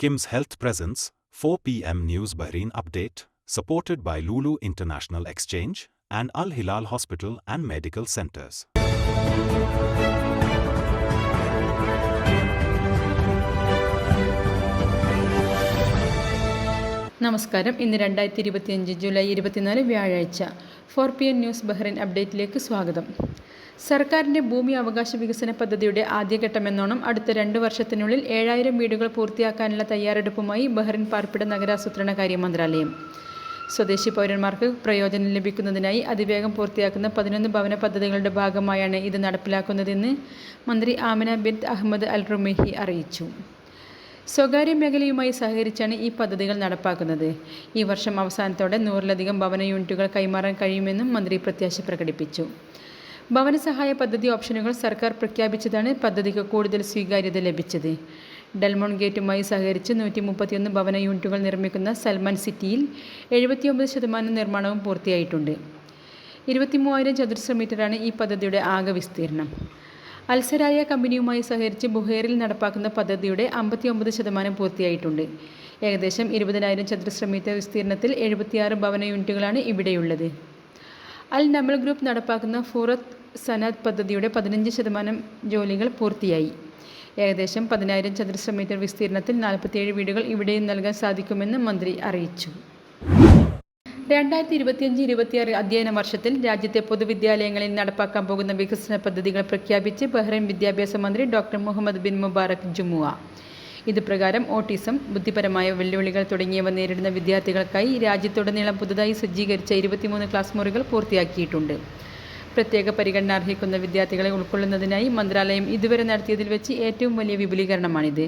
Kim's Health Presence, 4 p.m. News Bahrain Update, supported by Lulu International Exchange and Al Hilal Hospital and Medical Centers. നമസ്കാരം ഇന്ന് രണ്ടായിരത്തി ഇരുപത്തിയഞ്ച് July ഇരുപത്തിനാല് വ്യാഴാഴ്ച four P N news Bahrain അപ്ഡേറ്റിലേക്ക് സ്വാഗതം സർക്കാരിന്റെ ഭൂമി അവകാശ വികസന പദ്ധതിയുടെ ആദ്യഘട്ടമെന്നോണം അടുത്ത രണ്ട് വർഷത്തിനുള്ളിൽ ഏഴായിരം വീടുകൾ പൂർത്തിയാക്കാനുള്ള തയ്യാറെടുപ്പുമായി ബഹ്റിൻ പാർപ്പിട നഗരാസൂത്രണ കാര്യ മന്ത്രാലയം. സ്വദേശി പൗരന്മാർക്ക് പ്രയോജനം ലഭിക്കുന്നതിനായി അതിവേഗം പൂർത്തിയാക്കുന്ന പതിനൊന്ന് ഭവന പദ്ധതികളുടെ ഭാഗമായാണ് ഇത് നടപ്പിലാക്കുന്നതെന്ന് മന്ത്രി Amina bin Ahmed Al Rumaihi അറിയിച്ചു. സ്വകാര്യ മേഖലയുമായി സഹകരിച്ചാണ് ഈ പദ്ധതികൾ നടപ്പാക്കുന്നത്. ഈ വർഷം അവസാനത്തോടെ നൂറിലധികം ഭവന യൂണിറ്റുകൾ കൈമാറാൻ കഴിയുമെന്നും മന്ത്രി പ്രത്യാശ പ്രകടിപ്പിച്ചു. ഭവന സഹായ പദ്ധതി ഓപ്ഷനുകൾ സർക്കാർ പ്രഖ്യാപിച്ചതാണ് പദ്ധതിക്ക് കൂടുതൽ സ്വീകാര്യത ലഭിച്ചത്. ഡൽമോൺ ഗേറ്റുമായി സഹകരിച്ച് നൂറ്റി മുപ്പത്തിയൊന്ന് ഭവന യൂണിറ്റുകൾ നിർമ്മിക്കുന്ന സൽമാൻ സിറ്റിയിൽ എഴുപത്തിയൊമ്പത് ശതമാനം നിർമ്മാണവും പൂർത്തിയായിട്ടുണ്ട്. ഇരുപത്തി മൂവായിരം ചതുരശ്ര മീറ്ററാണ് ഈ പദ്ധതിയുടെ ആകെ വിസ്തീർണം. അൽസരായ കമ്പനിയുമായി സഹകരിച്ച് ബുഹേറിൽ നടപ്പാക്കുന്ന പദ്ധതിയുടെ അമ്പത്തിയൊമ്പത് ശതമാനം പൂർത്തിയായിട്ടുണ്ട്. ഏകദേശം ഇരുപതിനായിരം ചതുരശ്ര മീറ്റർ വിസ്തീർണത്തിൽ എഴുപത്തിയാറ് ഭവന യൂണിറ്റുകളാണ് ഇവിടെയുള്ളത്. അൽ നമൽ ഗ്രൂപ്പ് നടപ്പാക്കുന്ന ഫൂറത്ത് സനാദ് പദ്ധതിയുടെ പതിനഞ്ച് ശതമാനം ജോലികൾ പൂർത്തിയായി. ഏകദേശം പതിനായിരം ചതുരശ്ര മീറ്റർ വിസ്തീർണത്തിൽ നാൽപ്പത്തിയേഴ് വീടുകൾ ഇവിടെയും നൽകാൻ സാധിക്കുമെന്ന് മന്ത്രി അറിയിച്ചു. രണ്ടായിരത്തി ഇരുപത്തിയഞ്ച് ഇരുപത്തിയാറ് അധ്യയന വർഷത്തിൽ രാജ്യത്തെ പൊതുവിദ്യാലയങ്ങളിൽ നടപ്പാക്കാൻ പോകുന്ന വികസന പദ്ധതികൾ പ്രഖ്യാപിച്ച് ബഹ്റൈൻ വിദ്യാഭ്യാസ മന്ത്രി doctor Mohammed bin Mubarak Juma ഇതുപ്രകാരം autism ബുദ്ധിപരമായ വെല്ലുവിളികൾ തുടങ്ങിയവ നേരിടുന്ന വിദ്യാർത്ഥികൾക്കായി രാജ്യത്തുടനീളം പുതുതായി സജ്ജീകരിച്ച ഇരുപത്തിമൂന്ന് ക്ലാസ് മുറികൾ പൂർത്തിയാക്കിയിട്ടുണ്ട്. പ്രത്യേക പരിഗണന അർഹിക്കുന്ന വിദ്യാർത്ഥികളെ ഉൾക്കൊള്ളുന്നതിനായി മന്ത്രാലയം ഇതുവരെ നടത്തിയതിൽ വെച്ച് ഏറ്റവും വലിയ വിപുലീകരണമാണിത്.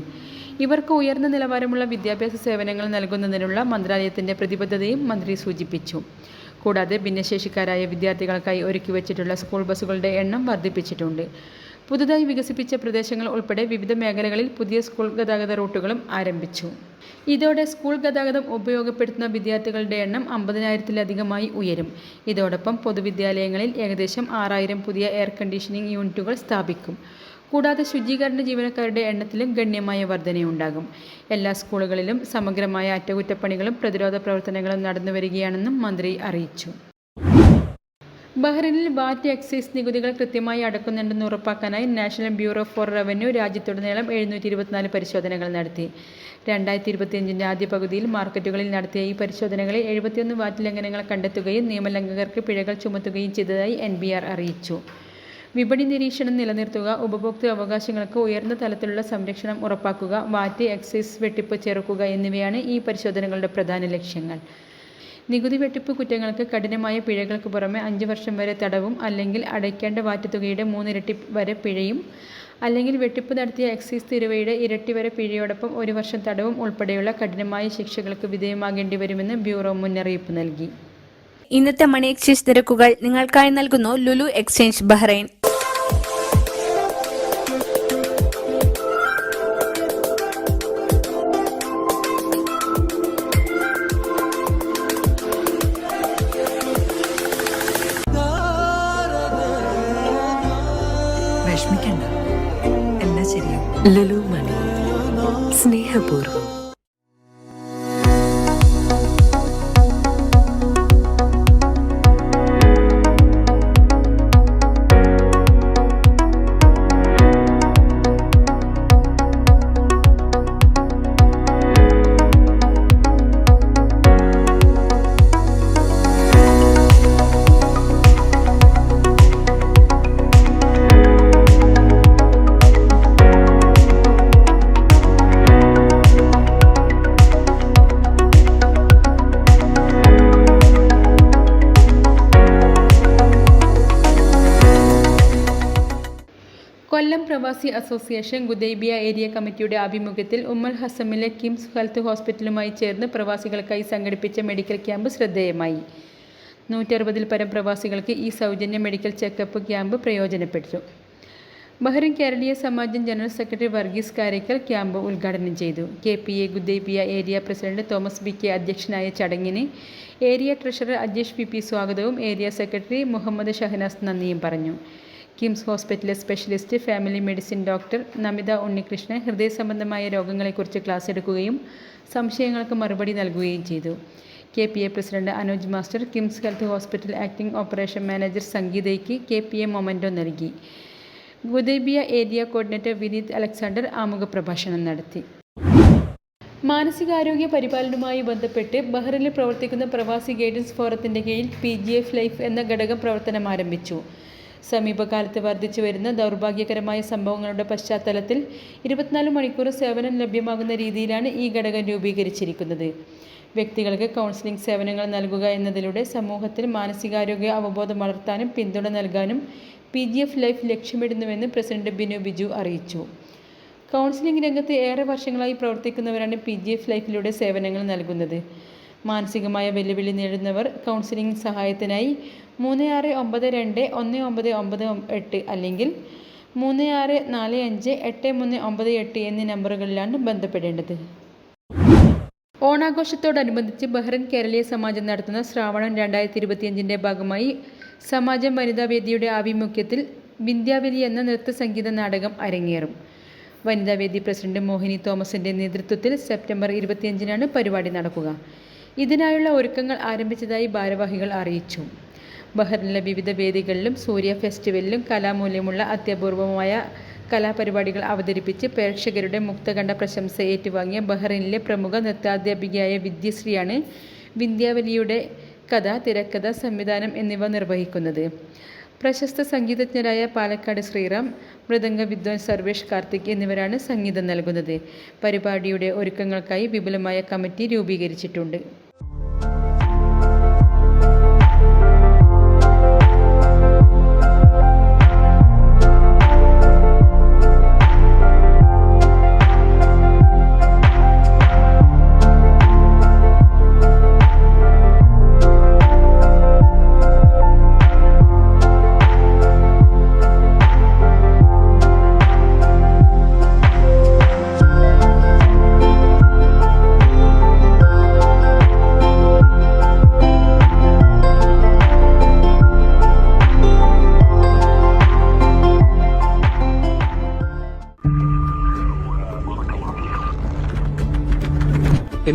ഇവർക്ക് ഉയർന്ന നിലവാരമുള്ള വിദ്യാഭ്യാസ സേവനങ്ങൾ നൽകുന്നതിനുള്ള മന്ത്രാലയത്തിന്റെ പ്രതിബദ്ധതയും മന്ത്രി സൂചിപ്പിച്ചു. കൂടാതെ ഭിന്നശേഷിക്കാരായ വിദ്യാർത്ഥികൾക്കായി ഒരുക്കി വച്ചിട്ടുള്ള സ്കൂൾ ബസ്സുകളുടെ എണ്ണം വർദ്ധിപ്പിച്ചിട്ടുണ്ട്. പുതുതായി വികസിപ്പിച്ച പ്രദേശങ്ങൾ ഉൾപ്പെടെ വിവിധ മേഖലകളിൽ പുതിയ സ്കൂൾ ഗതാഗത റൂട്ടുകളും ആരംഭിച്ചു. ഇതോടെ സ്കൂൾ ഗതാഗതം ഉപയോഗപ്പെടുത്തുന്ന വിദ്യാർത്ഥികളുടെ എണ്ണം അമ്പതിനായിരത്തിലധികമായി ഉയരും. ഇതോടൊപ്പം പൊതുവിദ്യാലയങ്ങളിൽ ഏകദേശം ആറായിരം പുതിയ എയർ കണ്ടീഷനിംഗ് യൂണിറ്റുകൾ സ്ഥാപിക്കും. കൂടാതെ ശുചീകരണ ജീവനക്കാരുടെ എണ്ണത്തിലും ഗണ്യമായ വർധനയുണ്ടാകും. എല്ലാ സ്കൂളുകളിലും സമഗ്രമായ അറ്റകുറ്റപ്പണികളും പ്രതിരോധ പ്രവർത്തനങ്ങളും നടന്നുവരികയാണെന്നും മന്ത്രി അറിയിച്ചു. ബഹ്റിനിൽ വാറ്റ് എക്സൈസ് നികുതികൾ കൃത്യമായി അടക്കുന്നുണ്ടെന്ന് ഉറപ്പാക്കാനായി നാഷണൽ ബ്യൂറോ ഫോർ റവന്യൂ രാജ്യത്തുടനീളം എഴുന്നൂറ്റി ഇരുപത്തിനാല് പരിശോധനകൾ നടത്തി. രണ്ടായിരത്തി ഇരുപത്തിയഞ്ചിന്റെ ആദ്യ പകുതിയിൽ മാർക്കറ്റുകളിൽ നടത്തിയ ഈ പരിശോധനകളിൽ എഴുപത്തിയൊന്ന് വാറ്റ് ലംഘനങ്ങൾ കണ്ടെത്തുകയും നിയമലംഘകർക്ക് പിഴകൾ ചുമത്തുകയും ചെയ്തതായി എൻ അറിയിച്ചു. വിപണി നിരീക്ഷണം നിലനിർത്തുക ഉപഭോക്തൃ അവകാശങ്ങൾക്ക് ഉയർന്ന തലത്തിലുള്ള സംരക്ഷണം ഉറപ്പാക്കുക വാറ്റ് എക്സൈസ് വെട്ടിപ്പ് ചെറുക്കുക എന്നിവയാണ് ഈ പരിശോധനകളുടെ പ്രധാന ലക്ഷ്യങ്ങൾ. നികുതി വെട്ടിപ്പ് കുറ്റങ്ങൾക്ക് കഠിനമായ പിഴകൾക്ക് പുറമെ അഞ്ച് വർഷം വരെ തടവും അല്ലെങ്കിൽ അടയ്ക്കേണ്ട വാറ്റുതുകയുടെ മൂന്നിരട്ടി വരെ പിഴയും. അല്ലെങ്കിൽ വെട്ടിപ്പ് നടത്തിയ എക്സൈസ് തീരുവയുടെ ഇരട്ടി വരെ പിഴയോടൊപ്പം ഒരു വർഷം തടവും ഉൾപ്പെടെയുള്ള കഠിനമായ ശിക്ഷകൾക്ക് വിധേയമാകേണ്ടി വരുമെന്ന് ബ്യൂറോ മുന്നറിയിപ്പ് നൽകി. ഇന്നത്തെ മണി എക്സ്ചേഞ്ച് നിരക്കുകൾ നിങ്ങൾക്കായി നൽകുന്നു ലുലു എക്സ്ചേഞ്ച് ബഹ്റൈൻ. വിഷമിക്കണ്ട. എല്ലാം ശരിയാവും. ലലു മണി സ്നേഹപൂർവം. പ്രവാസി അസോസിയേഷൻ ഗുദൈബിയ ഏരിയ കമ്മിറ്റിയുടെ ആഭിമുഖ്യത്തിൽ ഉമ്മൽ ഹസമിലെ കിംസ് ഹെൽത്ത് ഹോസ്പിറ്റലുമായി ചേർന്ന് പ്രവാസികൾക്കായി സംഘടിപ്പിച്ച മെഡിക്കൽ ക്യാമ്പ് ശ്രദ്ധേയമായി. നൂറ്ററുപതിൽ പരം പ്രവാസികൾക്ക് ഈ സൗജന്യ medical checkup camp പ്രയോജനപ്പെട്ടു. Bahrain Keraleeya Samajam general secretary Varghese Karakkal camp ഉദ്ഘാടനം ചെയ്തു. K P A Gudaibiya area president Thomas B K അധ്യക്ഷനായ ചടങ്ങിന് area treasurer Ajesh P P സ്വാഗതവും ഏരിയ സെക്രട്ടറി മുഹമ്മദ് ഷഹനാസ് നന്ദിയും പറഞ്ഞു. കിംസ് ഹോസ്പിറ്റലിലെ specialist family medicine doctor Namitha Unnikrishnan ഹൃദയ സംബന്ധമായ രോഗങ്ങളെക്കുറിച്ച് ക്ലാസ് എടുക്കുകയും സംശയങ്ങൾക്ക് മറുപടി നൽകുകയും ചെയ്തു. K P A president Anoj master KIMS health hospital acting operation manager സംഗീതയ്ക്ക് K P A memento നൽകി. Gudaibiya area coordinator Vineeth Alexander ആമുഖ പ്രഭാഷണം നടത്തി. മാനസികാരോഗ്യ പരിപാലനവുമായി ബന്ധപ്പെട്ട് ബഹ്റിനിൽ പ്രവർത്തിക്കുന്ന പ്രവാസി ഗൈഡൻസ് ഫോറത്തിന്റെ കീഴിൽ പി ജി എഫ് ലൈഫ് എന്ന ഘടകം പ്രവർത്തനം ആരംഭിച്ചു. സമീപകാലത്ത് വർദ്ധിച്ചു വരുന്ന ദൗർഭാഗ്യകരമായ സംഭവങ്ങളുടെ പശ്ചാത്തലത്തിൽ ഇരുപത്തിനാല് മണിക്കൂർ സേവനം ലഭ്യമാകുന്ന രീതിയിലാണ് ഈ ഘടകം രൂപീകരിച്ചിരിക്കുന്നത്. വ്യക്തികൾക്ക് കൗൺസിലിംഗ് സേവനങ്ങൾ നൽകുക എന്നതിലൂടെ സമൂഹത്തിൽ മാനസികാരോഗ്യ അവബോധം വളർത്താനും പിന്തുണ നൽകാനും പി ജി എഫ് ലൈഫ് ലക്ഷ്യമിടുന്നുവെന്ന് പ്രസിഡന്റ് ബിനു ബിജു അറിയിച്ചു. കൗൺസിലിംഗ് രംഗത്ത് ഏറെ വർഷങ്ങളായി പ്രവർത്തിക്കുന്നവരാണ് പി ജി എഫ് ലൈഫിലൂടെ സേവനങ്ങൾ നൽകുന്നത്. മാനസികമായ വെല്ലുവിളി നേരിടുന്നവർ കൗൺസിലിംഗ് സഹായത്തിനായി മൂന്ന് ആറ് ഒമ്പത് രണ്ട് ഒന്ന് ഒമ്പത് ഒമ്പത് എട്ട് അല്ലെങ്കിൽ മൂന്ന് ആറ് നാല് അഞ്ച് എട്ട് മൂന്ന് ഒമ്പത് എട്ട് എന്നീ നമ്പറുകളിലാണ് ബന്ധപ്പെടേണ്ടത്. ഓണാഘോഷത്തോടനുബന്ധിച്ച് ബഹ്റൻ കേരളീയ സമാജം നടത്തുന്ന ശ്രാവണം രണ്ടായിരത്തി ഇരുപത്തിയഞ്ചിന്റെ ഭാഗമായി സമാജം വനിതാ വേദിയുടെ ആഭിമുഖ്യത്തിൽ വിന്ധ്യാവലി എന്ന നൃത്ത സംഗീത നാടകം അരങ്ങേറും. വനിതാ വേദി പ്രസിഡന്റ് മോഹിനി തോമസിന്റെ നേതൃത്വത്തിൽ സെപ്റ്റംബർ ഇരുപത്തിയഞ്ചിനാണ് പരിപാടി നടക്കുക. ഇതിനായുള്ള ഒരുക്കങ്ങൾ ആരംഭിച്ചതായി ഭാരവാഹികൾ അറിയിച്ചു. ബഹ്റിനിലെ വിവിധ വേദികളിലും സൂര്യ ഫെസ്റ്റിവലിലും കലാമൂല്യമുള്ള അത്യപൂർവമായ കലാപരിപാടികൾ അവതരിപ്പിച്ച് പ്രേക്ഷകരുടെ മുക്തകണ്ഠ പ്രശംസ ഏറ്റുവാങ്ങിയ ബഹ്റിനിലെ പ്രമുഖ നൃത്താധ്യാപികയായ വിദ്യശ്രീയാണ് വിന്ധ്യാവലിയുടെ കഥ തിരക്കഥ സംവിധാനം എന്നിവ നിർവഹിക്കുന്നത്. പ്രശസ്ത സംഗീതജ്ഞരായ പാലക്കാട് ശ്രീറാം മൃദംഗ വിദ്വാൻ സർവേഷ് കാർത്തിക് എന്നിവരാണ് സംഗീതം നൽകുന്നത്. പരിപാടിയുടെ ഒരുക്കങ്ങൾക്കായി വിപുലമായ കമ്മിറ്റി രൂപീകരിച്ചിട്ടുണ്ട്.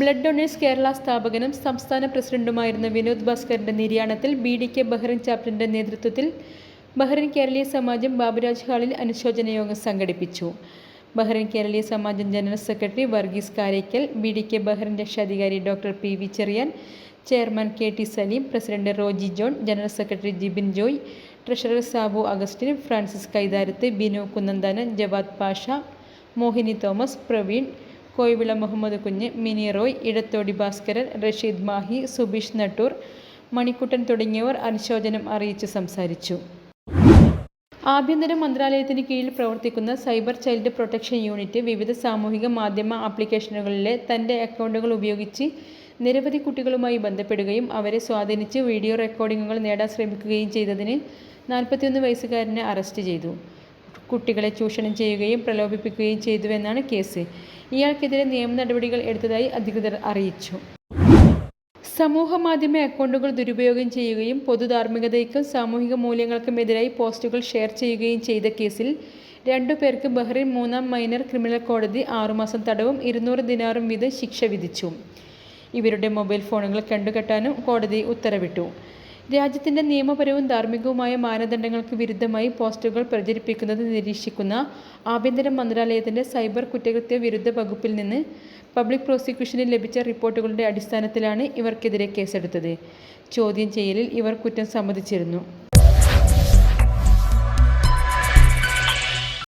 Blood donors Kerala സ്ഥാപകനും സംസ്ഥാന പ്രസിഡന്റുമായിരുന്ന വിനോദ് ഭാസ്കറിന്റെ നിര്യാണത്തിൽ ബി ഡി കെ ബഹ്റിൻ ചാപ്റ്ററിന്റെ നേതൃത്വത്തിൽ ബഹ്റിൻ കേരളീയ സമാജം ബാബുരാജ് ഹാളിൽ അനുശോചന യോഗം സംഘടിപ്പിച്ചു. Bahrain Keraleeya Samajam general secretary Varghese Karaikal B D K Bahrain രക്ഷാധികാരി doctor P V Cherian chairman K T Saleem president Roji John general secretary Jibin Joy treasurer Sabu Augustine Francis Kaitharath Binu Kunnanthanan Jawad Pasha Mohini Thomas Praveen Koyivila Muhammad Kunju Mini Roy Edathodi Bhaskaran Rasheed Mahe Subeesh Nattoor Manikuttan തുടങ്ങിയവർ അനുശോചനം അറിയിച്ച് സംസാരിച്ചു. ആഭ്യന്തര മന്ത്രാലയത്തിന് കീഴിൽ പ്രവർത്തിക്കുന്ന cyber child protection unit വിവിധ സാമൂഹിക മാധ്യമ ആപ്ലിക്കേഷനുകളിലെ തന്റെ അക്കൗണ്ടുകൾ ഉപയോഗിച്ച് നിരവധി കുട്ടികളുമായി ബന്ധപ്പെടുകയും അവരെ സ്വാധീനിച്ച് വീഡിയോ റെക്കോർഡിങ്ങുകൾ നേടാൻ ശ്രമിക്കുകയും ചെയ്തതിന് നാൽപ്പത്തിയൊന്ന് വയസ്സുകാരനെ അറസ്റ്റ് ചെയ്തു. കുട്ടികളെ ചൂഷണം ചെയ്യുകയും പ്രലോഭിപ്പിക്കുകയും ചെയ്തുവെന്നാണ് കേസ്. ഇയാൾക്കെതിരെ നിയമ നടപടികൾ എടുത്തതായി അധികൃതർ അറിയിച്ചു. സമൂഹ മാധ്യമ അക്കൗണ്ടുകൾ ദുരുപയോഗം ചെയ്യുകയും പൊതുധാർമ്മികതയ്ക്കും സാമൂഹിക മൂല്യങ്ങൾക്കും എതിരായി പോസ്റ്റുകൾ ഷെയർ ചെയ്യുകയും ചെയ്ത കേസിൽ രണ്ടു പേർക്ക് ബഹ്റിൻ മൂന്നാം മൈനർ ക്രിമിനൽ കോടതി ആറുമാസം തടവും ഇരുന്നൂറ് ദിനാറും വീതം ശിക്ഷ വിധിച്ചു. ഇവരുടെ മൊബൈൽ ഫോണുകൾ കണ്ടുകെട്ടാനും കോടതി ഉത്തരവിട്ടു. രാജ്യത്തിന്റെ നിയമപരവും ധാർമ്മികവുമായ മാനദണ്ഡങ്ങൾക്ക് വിരുദ്ധമായി പോസ്റ്ററുകൾ പ്രചരിപ്പിക്കുന്നത് നിരീക്ഷിക്കുന്ന ആഭ്യന്തര മന്ത്രാലയത്തിന്റെ സൈബർ കുറ്റകൃത്യ വിരുദ്ധ വകുപ്പിൽ നിന്ന് പബ്ലിക് പ്രോസിക്യൂഷന് ലഭിച്ച റിപ്പോർട്ടുകളുടെ അടിസ്ഥാനത്തിലാണ് ഇവർക്കെതിരെ കേസെടുത്തത്. ചോദ്യം ചെയ്യലിൽ ഇവർ കുറ്റം സമ്മതിച്ചിരുന്നു.